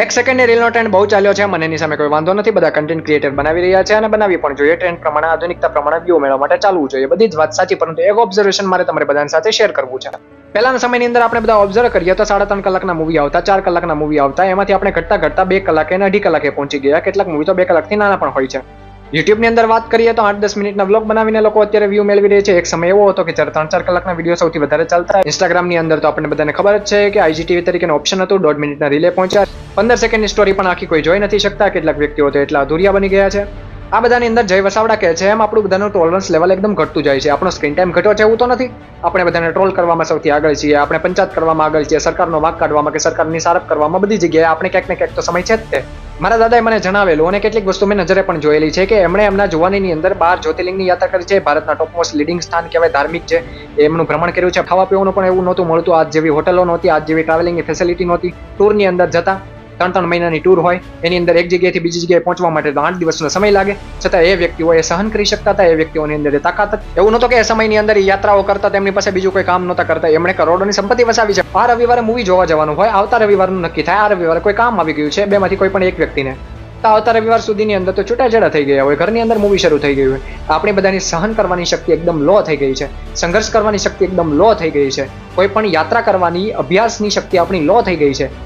એક સેકન્ડની રીલનો ટ્રેન્ડ બહુ ચાલ્યો છે, મને એની સામે કોઈ વાંધો નથી, બધા કન્ટેન્ટ ક્રિએટર બનાવી રહ્યા છે અને બનાવી પણ જોઈએ. ટ્રેન્ડ પ્રમાણે, આધુનિકતા પ્રમાણે વ્યૂ મેળવવા માટે ચાલવું જોઈએ. બધી જ વાત સાચી, પરંતુ એક ઓબ્ઝર્વેશન મારે તમારી બધાની સાથે શેર કરવું છે. પહેલાના સમયની અંદર આપણે બધા ઓબ્ઝર્વ કરીએ તો સાડા ત્રણ કલાકના મૂવી આવતા, ચાર કલાકના મૂવી આવતા, એમાંથી આપણે ઘટતા ઘટતા બે કલાકે અને અઢી કલાકે પહોંચી ગયા. કેટલાક મૂવી તો બે કલાકથી નાના પણ હોય છે. યુટ્યુબની અંદર વાત કરીએ તો આઠ દસ મિનિટના વ્લોગ બનાવીને લોકો અત્યારે વ્યૂ મેળવી રહ્યા છે. એક સમય એવો હતો કે જ્યારે ત્રણ ચાર કલાકના વીડિયો સૌથી વધારે ચાલતા ઇન્સ્ટાગ્રામની અંદર તો આપણને બધાને ખબર જ છે કે આઈજીટીવી તરીકેનું ઓપ્શન હતું દોઢ મિનિટના રિલે પહોંચ્યા. પંદર સેકન્ડની સ્ટોરી પણ આખી કોઈ જોઈ નથી શકતા. કેટલાક વ્યક્તિઓ તો એટલા અધૂરિયા બની ગયા છે. આ બધાની અંદર જય વસાવડા કહે છે, એમ આપણું બધાનું ટોલરન્સ લેવલ એકદમ ઘટતું જાય છે. આપણો સ્ક્રીન ટાઈમ ઘટ્યો છે એવું તો નથી. આપણે બધાને ટ્રોલ કરવામાં સૌથી આગળ છીએ, આપણે પંચાયત કરવામાં આગળ છીએ, સરકારનો વાંક કાઢવામાં કે સરકારની સારપ કરવામાં બધી જગ્યાએ આપણે ક્યાંક ને ક્યાંક તો સમય છે જ તે. મારા દાદાએ મને જણાવેલું અને કેટલીક વસ્તુ મેં નજરે પણ જોયેલી છે કે એમણે એમના જુવાનીની અંદર બાર જ્યોતિર્લિંગની યાત્રા કરી છે, ભારતના ટોપ મોસ્ટ લીડિંગ સ્થાન કહેવાય ધાર્મિક છે. એમનું ભ્રમણ કર્યું છે. ખાવા પીવાનું પણ એવું નહોતું મળતું. આજ જેવી હોટલો નહોતી, આજ જેવી ટ્રાવેલિંગની ફેસિલિટી નહોતી. ટૂરની અંદર જતા ત્રણ ત્રણ મહિનાની ટૂર હોય, એની અંદર એક જગ્યાએથી બીજી જગ્યાએ પહોંચવા માટે તો આઠ દિવસનો સમય લાગે. છતાં એ વ્યક્તિઓ એ સહન કરી શકતા હતા, એ વ્યક્તિઓની અંદર એ તાકાત એવું નહોતું કે એ સમયની અંદર યાત્રાઓ કરતા, તેમની પાસે બીજું કોઈ કામ નહોતા કરતા. એમણે કરોડોની સંપત્તિ વસાવી છે. આ રવિવારે મૂવી જોવા જવાનું હોય, આવતા રવિવારનું નક્કી થાય. આ રવિવારે કોઈ કામ આવી ગયું છે, બેમાંથી કોઈ પણ એક વ્યક્તિને. તો આવતા રવિવાર સુધીની અંદર તો છૂટાછેડા થઈ ગયા હોય, ઘરની અંદર મૂવી શરૂ થઈ ગયું હોય. આપણી બધાની સહન કરવાની શક્તિ એકદમ લો થઈ ગઈ છે. સંઘર્ષ કરવાની શક્તિ એકદમ લો થઈ ગઈ છે. કોઈ પણ યાત્રા કરવાની, અભ્યાસની શક્તિ આપણી લો થઈ ગઈ છે.